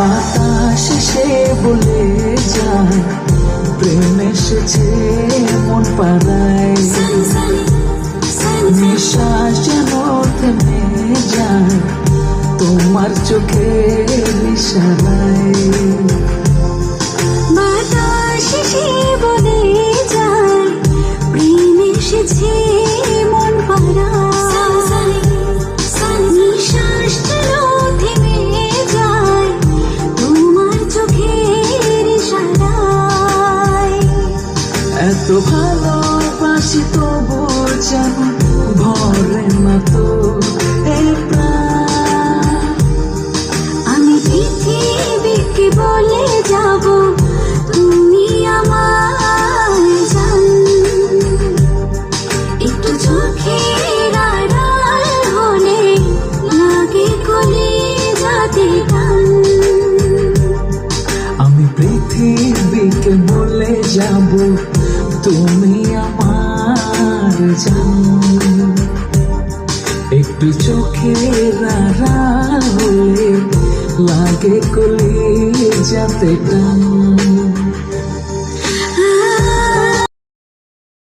বাতাস সে বলে যায়, প্রেম এসেছে মন পাড়ায়। নিঃশ্বাস যেন থেমে যায়, তোমার চোখে নিশানায়। এত ভালোবাসি তবু যেন ভরে না তো আমি পৃথিবীকে বলে যাব, তুমি আমার জান। একটু আড়াল হলে লাগে কলে যাতে আমি পৃথিবীকে বলে যাব তুমি আমার জান একটু চোখের আড়াল হলে লাগে কলি যাতে টান।